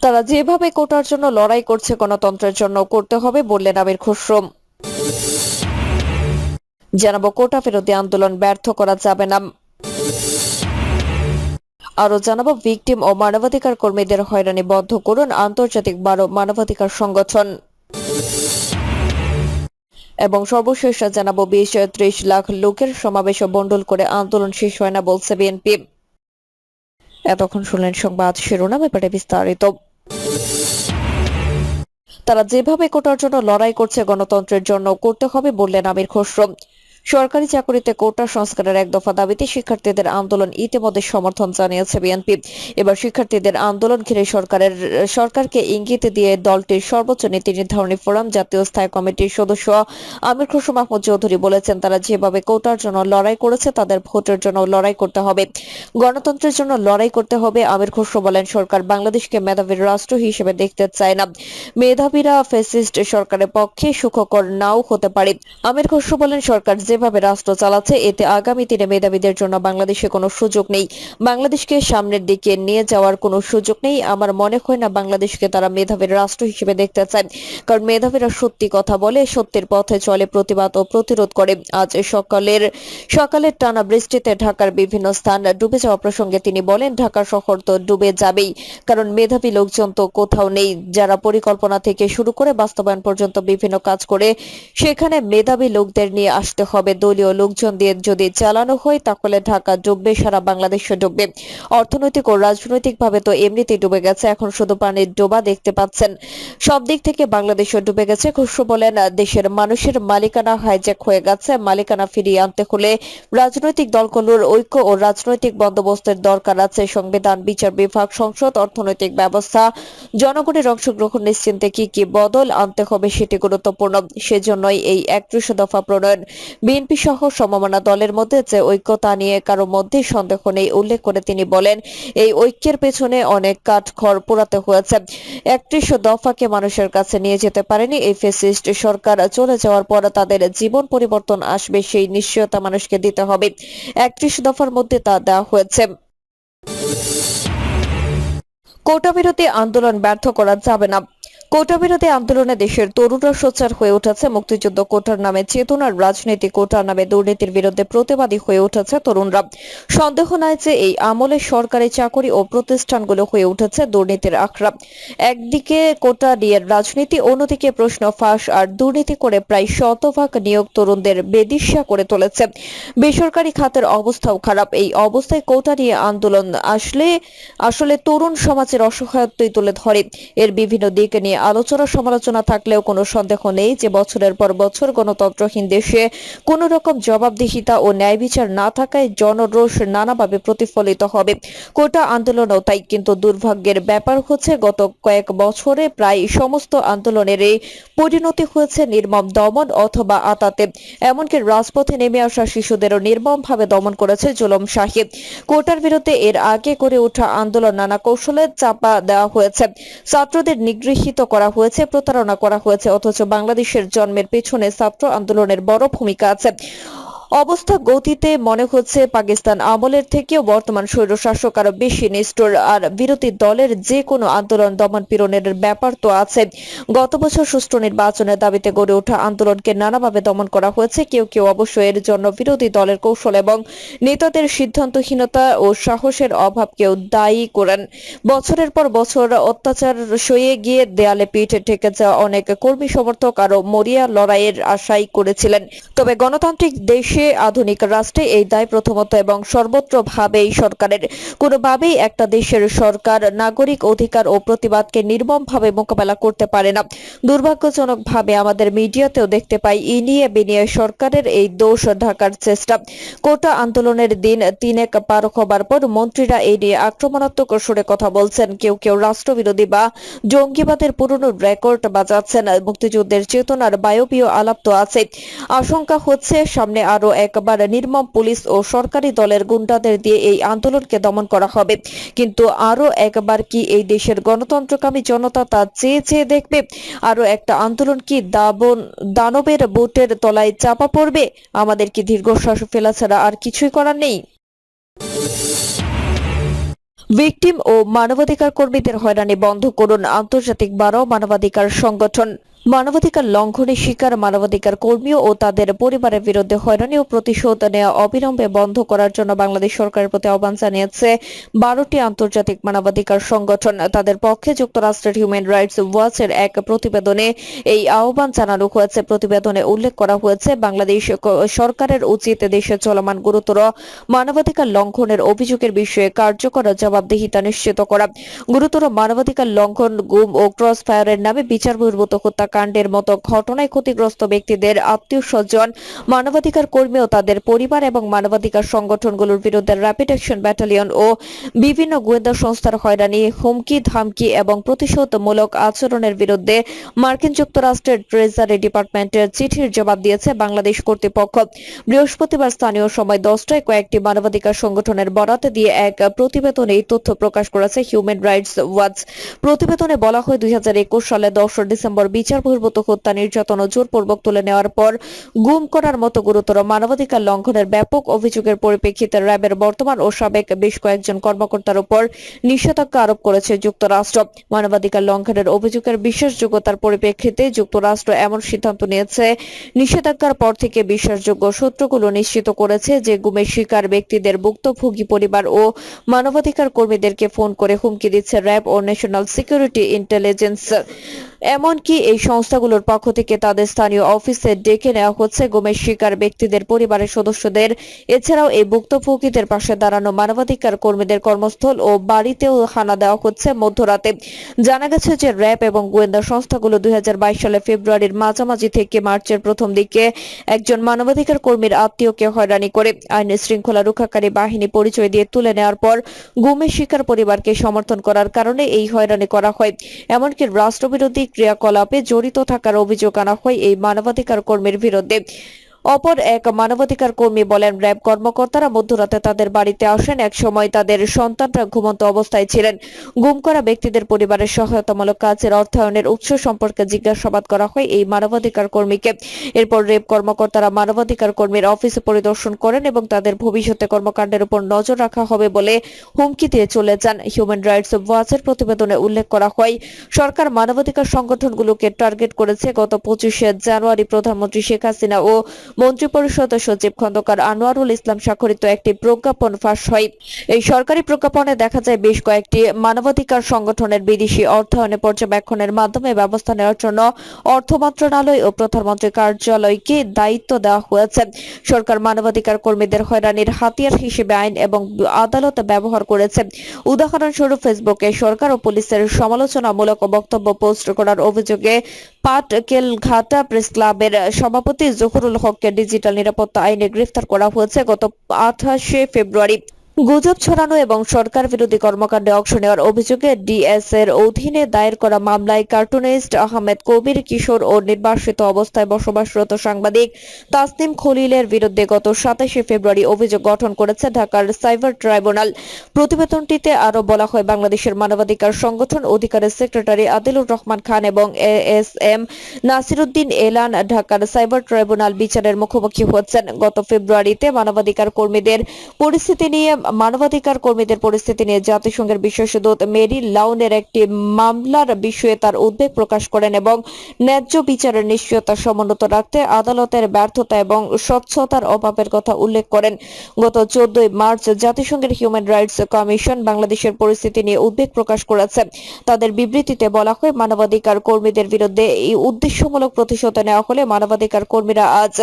তারা যেভাবে কোটার জন্য লড়াই করছে গণতন্ত্রের জন্য করতে হবে বললেন আমির খুসরো জানাব, কোটা বিরোধী আন্দোলন ব্যর্থ করা যাবে না। আরও জানাব, ভিকটিম ও মানবাধিকার কর্মীদের হয়রানি বন্ধ করুন আন্তর্জাতিক বারো মানবাধিকার সংগঠন। এবং সর্বশেষ জানাব, বিশ ত্রিশ লাখ লোকের সমাবেশ বন্ডল করে আন্দোলন শেষ হয় না বলছে বিএনপি। এতক্ষণ শুনলেন সংবাদ শিরোনাম, এবারে বিস্তারিত। তারা যেভাবে কোটার জন্য লড়াই করছে গণতন্ত্রের জন্য করতে হবে বললেন আমির খসরু। সরকারি চাকরিতে কোটা সংস্কারের এক দফা দাবিতে শিক্ষার্থীদের আন্দোলন ইতিমধ্যে সমর্থন জানিয়েছে বিএনপি। এবার শিক্ষার্থীদের আন্দোলন ঘিরে সরকারের, সরকারকে ইঙ্গিত দিয়ে দলটির সর্বোচ্চ নীতি নির্ধারণী ফোরাম, জাতীয় স্থায়ী কমিটির সদস্য আমির খসরু মাহমুদ চৌধুরী বলেছেন, তারা যেভাবে কোটার জন্য লড়াই করেছে, তাদের ভোটের জন্য লড়াই করতে হবে। গণতন্ত্রের জন্য লড়াই করতে হবে, আমির খসরু বলেন, সরকার বাংলাদেশকে মেধাবীর রাষ্ট্র হিসেবে দেখতে চায় না। মেধাবীরা ফ্যাসিস্ট সরকারের পক্ষে সুখকর নাও হতে পারে। আমির খসরু বলেন, সরকার যেভাবে রাষ্ট্র চালাচ্ছে, এতে আগামী দিনে মেধাবীদের জন্য বাংলাদেশে কোনো সুযোগ নেই। বাংলাদেশকে সামনের দিকে নিয়ে যাওয়ার কোনো সুযোগ নেই। আমার মনে হয় না বাংলাদেশকে তারা মেধাবীর রাষ্ট্র হিসেবে দেখতে চায়। কারণ মেধাবীরা সত্যি কথা বলে, সত্যের পথে চলে, প্রতিবাদ ও প্রতিরোধ করে। আজ সকালের সকালের টানা বৃষ্টিতে ঢাকার বিভিন্ন স্থান ডুবে যাওয়া প্রসঙ্গে তিনি বলেন, ঢাকা শহর তো ডুবে যাবেই। কারণ মেধাবী লোকজন তো কোথাও নেই। যারা পরিকল্পনা থেকে শুরু করে বাস্তবায়ন পর্যন্ত বিভিন্ন কাজ করে, সেখানে মেধাবী লোকদের নিয়ে আসতে হবে। দলীয় লোকজন দিয়ে যদি চালানো হয়, তাহলে ঢাকা ডুববে, সারা বাংলাদেশও ডুববে। অর্থনৈতিক ও রাজনৈতিক ভাবে তো এমনিতেই ডুবে গেছে, এখন শুধু পানির ডোবা দেখতে পাচ্ছেন। সব দিক থেকে বাংলাদেশও ডুবে গেছে খুশরু বলেন, দেশের মানুষের মালিকানা হাইজ্যাক হয়ে গেছে, মালিকানা ফিরিয়ে আনতে হলে রাজনৈতিক দলগুলোর ঐক্য ও রাজনৈতিক বন্দোবস্তের দরকার আছে। সংবিধান, বিচার বিভাগ, সংসদ, অর্থনৈতিক ব্যবস্থা, জনগণের অংশগ্রহণ নিশ্চিন্তে কি কি বদল আনতে হবে সেটি গুরুত্বপূর্ণ। সেজন্যই এই একত্রিশ দফা প্রণয়ন বিএনপি সহ সমমনা দলের মধ্যে যে ঐক্যতা নিয়ে কারও মধ্যে সন্দেহ নেই, উল্লেখ করে তিনি বলেন, এই ঐক্যের পেছনে অনেক কাঠ খড় পোড়াতে হয়েছে। একত্রিশ দফাকে মানুষের কাছে নিয়ে যেতে পারেনি এই ফেসিস্ট সরকার। চলে যাওয়ার পর তাদের জীবন পরিবর্তন আসবে, সেই নিশ্চয়তা মানুষকে দিতে হবে। একত্রিশ দফার মধ্যে তা দেওয়া হয়েছে। কোটা বিরোধী আন্দোলন ব্যর্থ করা যাবে না। কোটা বিরোধী আন্দোলনে দেশের তরুণরা সোচ্চার হয়ে উঠেছে। মুক্তিযুদ্ধ কোটার নামে চেতনার রাজনীতি কোটার নামে দুর্নীতির বিরুদ্ধে প্রতিবাদী হয়ে উঠেছে তরুণরা। সন্দেহ নাই যে এই আমলে সরকারি চাকরি ও প্রতিষ্ঠানগুলো হয়ে উঠেছে দুর্নীতির আখড়া। একদিকে কোটা নিয়ে রাজনীতি, অন্যদিকে প্রশ্ন ফাঁস আর দুর্নীতি করে প্রায় শতভাগ নিয়োগ তরুণদের বেদিশা করে তুলেছে। বেসরকারি খাতের অবস্থাও খারাপ। এই অবস্থায় কোটা নিয়ে আন্দোলন আসলে আসলে তরুণ সমাজের অসহায়ত্বই তুলে ধরে। এর বিভিন্ন দিক নিয়ে আলোচনা সমালোচনা থাকলেও কোনো সন্দেহ নেই যে বছরের পর বছর গণতন্ত্রহীন দেশে কোনো রকম জবাবদিহিতা ও ন্যায় বিচার না থাকায় জনরোষ নানাভাবে প্রতিফলিত হবে। কোটা আন্দোলনও তাই, কিন্তু দুর্ভাগ্যের ব্যাপার হচ্ছে গত কয়েক বছরে প্রায় সমস্ত আন্দোলনের এই পরিণতি হয়েছে নির্মম দমন অথবা আতাতে। এমনকি রাজপথে নেমে আসা শিশুদেরও নির্মমভাবে দমন করেছে জুলম সাহিব কোটার বিরুদ্ধে এর আগে করে ওঠা আন্দোলন নানা কৌশলে চাপা দেওয়া হয়েছে। ছাত্রদের নিগৃহীত করা হয়েছে প্রতারণা করা হয়েছে অথচ বাংলাদেশের জন্মের পেছনে ছাত্র আন্দোলনের বড় ভূমিকা আছে। অবস্থা গতিতে মনে হচ্ছে পাকিস্তান আমলের থেকেও বর্তমান স্বৈরশাসক আরও বেশি নিষ্ঠুর, আর বিরোধী দলের যে কোনো আন্দোলন দমন পীড়নের ব্যাপার তো আছে। গত বছর সুষ্ঠু নির্বাচনের দাবিতে গড়ে ওঠা আন্দোলনকে নানাভাবে দমন করা হয়েছে। কেউ কেউ অবশ্য এর জন্য বিরোধী দলের কৌশল এবং নেতাদের সিদ্ধান্তহীনতা ও সাহসের অভাবকেও দায়ী করেন। বছরের পর বছর অত্যাচার সয়ে গিয়ে দেয়ালে পিঠে ঠেকে যাওয়া অনেক কর্মী সমর্থক আরও মরিয়া লড়াইয়ের আশাই করেছিলেন। তবে গণতান্ত্রিক দেশে আধুনিক রাষ্ট্রে এই দায় প্রথমত এবং সর্বত্র ভাবেই সরকারের। কোনোভাবেই একটা দেশের সরকার নাগরিক অধিকার ও প্রতিবাদকে নির্মমভাবে মোকাবেলা করতে পারে না। দুর্ভাগ্যজনকভাবে আমাদের মিডিয়াতেও দেখতে পাই, ই নিয়ে বিনিয়ে সরকারের এই দোষ ঢাকার চেষ্টা। কোটা আন্দোলনের দিন তিনেক পার হবার পর মন্ত্রীরা এই নিয়ে আক্রমণাত্মক সুরে কথা বলছেন। কেউ কেউ রাষ্ট্রবিরোধী বা জঙ্গিবাদের পুরনো রেকর্ড বাজাচ্ছেন। মুক্তিযুদ্ধের চেতনার বায়বীয় আলাপ তো আছে আশঙ্কা হচ্ছে সামনে আরও একবার নির্মম পুলিশ ও সরকারি দলের গুন্ডাদের দিয়ে এই আন্দোলনকে দমন করা হবে। কিন্তু আরও একবার কি এই দেশের গণতন্ত্রকামী জনতা তা চেয়ে চেয়ে দেখবে? আরও একটা আন্দোলন কি দাবন দানবের বুটের তলায় চাপা পড়বে? আমাদের কি দীর্ঘশ্বাস ফেলা ছাড়া আর কিছুই করার নেই? ভিকটিম ও মানবাধিকার কর্মীদের হয়রানি বন্ধ করুন। আন্তর্জাতিক বারো মানবাধিকার সংগঠন। মানবাধিকার লঙ্ঘনের শিকার মানবাধিকার কর্মী ও তাদের পরিবারের বিরুদ্ধে হয়রানি ও প্রতিশোধ নেওয়া অবিলম্বে বন্ধ করার জন্য বাংলাদেশ সরকারের প্রতি আহ্বান জানিয়েছে বারোটি আন্তর্জাতিক মানবাধিকার সংগঠন। তাদের পক্ষে যুক্তরাষ্ট্রের হিউম্যান রাইটস ওয়াচের এক প্রতিবেদনে এই আহ্বান জানানো হয়েছে। প্রতিবেদনে উল্লেখ করা হয়েছে, বাংলাদেশ সরকারের উচিত দেশে চলমান গুরুতর মানবাধিকার লঙ্ঘনের অভিযোগের বিষয়ে কার্যকর জবাবদিহিতা নিশ্চিত করা। গুরুতর মানবাধিকার লঙ্ঘন, গুম ও ক্রস ফায়ারের নামে বিচার বহির্ভূত হত্যাকাণ্ডের মতো ঘটনায় ক্ষতিগ্রস্ত ব্যক্তিদের আত্মীয় স্বজন, মানবাধিকার কর্মী ও তাদের পরিবার এবং মানবাধিকার সংগঠনগুলোর বিরুদ্ধে র্যাপিড অ্যাকশন ব্যাটালিয়ন ও বিভিন্ন গোয়েন্দা সংস্থার হয়রানি, হুমকি, ধামকি এবং প্রতিশোধমূলক আচরণের বিরুদ্ধে মার্কিন যুক্তরাষ্ট্রের ট্রেজারি ডিপার্টমেন্টের চিঠির জবাব দিয়েছে বাংলাদেশ কর্তৃপক্ষ। বৃহস্পতিবার স্থানীয় সময় দশটায় কয়েকটি মানবাধিকার সংগঠনের বরাতে দিয়ে এক প্রতিবেদনে এই তথ্য প্রকাশ করেছে হিউম্যান রাইটস ওয়াচ প্রতিবেদনে বলা হয়, দুই হাজার একুশ সালে দশ ডিসেম্বর বিচার বহির্ভূত হত্যা, নির্যাতন ও জোরপূর্বক তুলে নেওয়ার পর গুম করার মতো গুরুতর মানবাধিকার লঙ্ঘনের ব্যাপক অভিযোগের পরিপ্রেক্ষিতে র্যাবের বর্তমান ও সাবেক বেশ কয়েকজন কর্মকর্তার উপর নিষেধাজ্ঞা আরোপ করেছে যুক্তরাষ্ট্র। মানবাধিকার লঙ্ঘনের অভিযোগের বিশ্বাসযোগ্যতার পরিপ্রেক্ষিতে যুক্তরাষ্ট্র এমন সিদ্ধান্ত নিয়েছে, নিষেধাজ্ঞার পর থেকে বিশ্বাসযোগ্য সূত্রগুলো নিশ্চিত করেছে যে গুমের শিকার ব্যক্তিদের ভুক্তভোগী পরিবার ও মানবাধিকার কর্মীদেরকে ফোন করে হুমকি দিচ্ছে র্যাব ও ন্যাশনাল সিকিউরিটি ইন্টেলিজেন্স। এমনকি এই সংস্থাগুলোর পক্ষ থেকে তাদের স্থানীয় অফিসে ডেকে নেওয়া হচ্ছে গুমের শিকার ব্যক্তিদের, পরিবারের সদস্যদের। এছাড়াও এই ভুক্তভোগীদের পাশে দাঁড়ানো মানবাধিকার কর্মীদের কর্মস্থল ও বাড়িতেও হানা দেওয়া হচ্ছে মধ্যরাতে। জানা গেছে যে র্যাব এবং গোয়েন্দা সংস্থাগুলো দুই সালে ফেব্রুয়ারির মাঝামাঝি থেকে মার্চের প্রথম দিকে একজন মানবাধিকার কর্মীর আত্মীয়কে হয়রানি করে। আইনের শৃঙ্খলা রক্ষাকারী বাহিনী পরিচয় দিয়ে তুলে নেওয়ার পর গুমের শিকার পরিবারকে সমর্থন করার কারণে এই হয়রানি করা হয়। এমনকি রাষ্ট্রবিরোধী ক্রিয়াকলাপে জড়িত থাকার অভিযোগ আনা হয় এই মানবাধিকার কর্মীর বিরুদ্ধে। অপর এক মানবাধিকার কর্মী বলেন, র্যাব কর্মকর্তারা মধ্যরাতে তাদের বাড়িতে আসেন। এক সময় তাদের সন্তানরা ঘুমন্ত অবস্থায় ছিলেন। গুম করা ব্যক্তিদের পরিবারের সহায়তামূলক কাজের অর্থায়নের উৎস সম্পর্কে জিজ্ঞাসাবাদ করা হয় এই মানবাধিকার কর্মীকে। এরপর র্যাব কর্মকর্তারা মানবাধিকার কর্মীর অফিসে পরিদর্শন করেন এবং তাদের ভবিষ্যতে কর্মকাণ্ডের উপর নজর রাখা হবে বলে হুমকি দিয়ে চলে যান। হিউম্যান রাইটস ওয়াচের প্রতিবেদনে উল্লেখ করা হয়, সরকার মানবাধিকার সংগঠনগুলোকে টার্গেট করেছে। গত পঁচিশে জানুয়ারি প্রধানমন্ত্রী শেখ হাসিনা ও মন্ত্রিপরিষদ সচিব খন্দকার আনোয়ারুল ইসলাম স্বাক্ষরিত একটি প্রজ্ঞাপন ফাঁস হয়। এই সরকারি প্রজ্ঞাপনে দেখা যায় বেশ কয়েকটি মানবাধিকার সংগঠনের বিদেশি অর্থায়নে পর্যবেক্ষণের মাধ্যমে ব্যবস্থা নেওয়ার জন্য অর্থ মন্ত্রণালয় ও প্রধানমন্ত্রী কার্যালয়কে দায়িত্ব দেওয়া হয়েছে। সরকার মানবাধিকার কর্মীদের হয়রানির হাতিয়ার হিসেবে আইন এবং আদালত ব্যবহার করেছে। উদাহরণস্বরূপ, ফেসবুকে সরকার ও পুলিশের সমালোচনামূলক বক্তব্য পোস্ট করার অভিযোগে পাটকেলঘাটা প্রেস ক্লাবের সভাপতি জহুরুল হককে ডিজিটাল নিরাপত্তা আইনে গ্রেফতার করা হয়েছে গত আঠাশে ফেব্রুয়ারি। গুজব ছড়ানো এবং সরকার বিরোধী কর্মকাণ্ডে অংশ নেওয়ার অভিযোগে ডিএস এর অধীনে দায়ের করা মামলায় কার্টুনিস্ট আহমেদ কবির, কিশোর ও নির্বাসিত অবস্থায় বসবাসরত সাংবাদিক তাসনিম খলিলের বিরুদ্ধে গত সাতাশে ফেব্রুয়ারি অভিযোগ গঠন করেছে ঢাকার সাইবার ট্রাইব্যুনাল। প্রতিবেদনটিতে আরও বলা হয়, বাংলাদেশের মানবাধিকার সংগঠন অধিকারের সেক্রেটারি আদিলুর রহমান খান এবং এ এস এম নাসিরুদ্দিন এলান ঢাকার সাইবার ট্রাইব্যুনাল বিচারের মুখোমুখি হচ্ছেন। গত ফেব্রুয়ারিতে মানবাধিকার কর্মীদের পরিস্থিতি নিয়ে মানবাধিকার কর্মীদের পরিস্থিতি নিয়ে জাতিসংঘের বিশেষ দূত মেরি লাউনের একটি মামলার বিষয়ে তার উদ্বেগ প্রকাশ করেন এবং ন্যায্য বিচারের নিশ্চয়তা সমুন্নত রাখতে আদালতের ব্যর্থতা এবং স্বচ্ছতার অভাবের কথা উল্লেখ করেন। গত চোদ্দই মার্চ জাতিসংঘের হিউম্যান রাইটস কমিশন বাংলাদেশের পরিস্থিতি নিয়ে উদ্বেগ প্রকাশ করেছে। তাদের বিবৃতিতে বলা হয়, মানবাধিকার কর্মীদের বিরুদ্ধে এই উদ্দেশ্যমূলক প্রতিশোধ নেওয়া হলে মানবাধিকার কর্মীরা আজ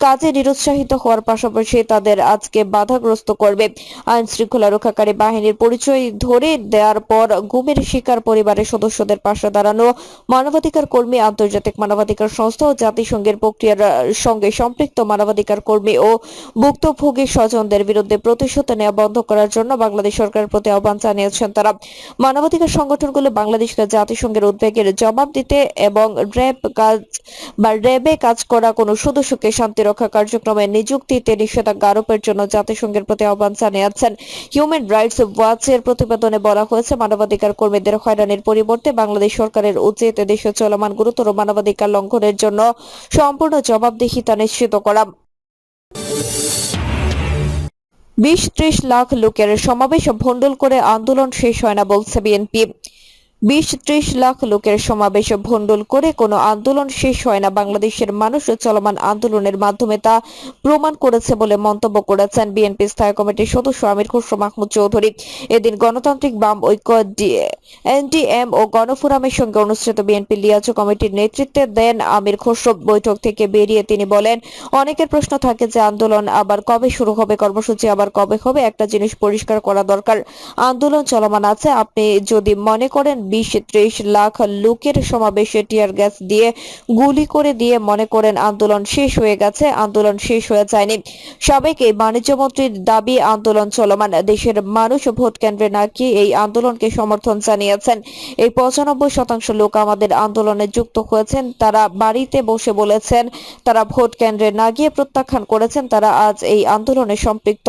কাজে নিরুৎসাহিত হওয়ার পাশাপাশি তাদের আজকে বাধাগ্রস্ত করবে। আইন শৃঙ্খলা রক্ষাকারী বাহিনীর পরিচয় ধরে দেওয়ার পর গুমের শিকার পরিবারের সদস্যদের পাশে দাঁড়ানো মানবাধিকার কর্মী, আন্তর্জাতিক মানবাধিকার সংস্থা ও জাতিসংঘের প্রক্রিয়ার সঙ্গে সম্পৃক্ত মানবাধিকার কর্মী ও ভুক্তভোগী স্বজনদের বিরুদ্ধে প্রতিশোধ নেওয়া বন্ধ করার জন্য বাংলাদেশ সরকারের প্রতি আহ্বান জানিয়েছেন তারা। মানবাধিকার সংগঠনগুলো বাংলাদেশকে জাতিসংঘের উদ্বেগের জবাব দিতে এবং র্যাব কাজ বা র্যাবে কাজ করা কোনো সদস্যকে শান্তি রক্ষা কার্যক্রমে নিযুক্তিতে নিষেধাজ্ঞা আরোপের জন্য জাতিসংঘের প্রতি আহ্বান জানিয়েছেন হিউম্যান রাইটস ওয়াচের প্রতিবেদনে বলা হয়েছে, মানবাধিকার কর্মীদের হয়রানির পরিবর্তে বাংলাদেশ সরকারের উচিত দেশে চলমান গুরুতর মানবাধিকার লঙ্ঘনের জন্য সম্পূর্ণ জবাবদিহিতা নিশ্চিত করা। বিশ ত্রিশ লাখ লোকের সমাবেশ ভণ্ডুল করে আন্দোলন শেষ হয় না বলছে বিএনপি। বিশ ত্রিশ লাখ লোকের সমাবেশ ভণ্ডুল করে কোনো আন্দোলন শেষ হয় না। বাংলাদেশের মানুষ চলমান আন্দোলনের মাধ্যমে তা প্রমাণ করেছে বলে মন্তব্য করেছেন বিএনপি স্থায়ী কমিটির সদস্য আমির খসরু মাহমুদ চৌধুরী। এদিন গণতান্ত্রিক বাম ঐক্য এনডিএম ও গণফোরামের সঙ্গে অনুষ্ঠিত বিএনপি লিয়াজু কমিটির নেতৃত্বে দেন আমির খসরু। বৈঠক থেকে বেরিয়ে তিনি বলেন, অনেকের প্রশ্ন থাকে যে আন্দোলন আবার কবে শুরু হবে, কর্মসূচি আবার কবে হবে, একটা জিনিস পরিষ্কার করা দরকার। আন্দোলন চলমান আছে। আপনি যদি মনে করেন বিশ ত্রিশ লাখ লোকের সমাবেশে টিয়ার গ্যাস দিয়ে গুলি করে দিয়ে মনে করেন আন্দোলন শেষ হয়ে গেছে, আন্দোলন শেষ হয়ে যায়নি। সাবেক এই বাণিজ্য মন্ত্রীর দাবি, আন্দোলন চলমান। দেশের মানুষ ভোট কেন্দ্রে না গিয়ে এই আন্দোলনকে সমর্থন জানিয়েছেন। এই পঁচানব্বই শতাংশ লোক আমাদের আন্দোলনে যুক্ত হয়েছেন। তারা বাড়িতে বসে বলেছেন, তারা ভোট কেন্দ্রে না গিয়ে প্রত্যাখ্যান করেছেন। তারা আজ এই আন্দোলনে সম্পৃক্ত।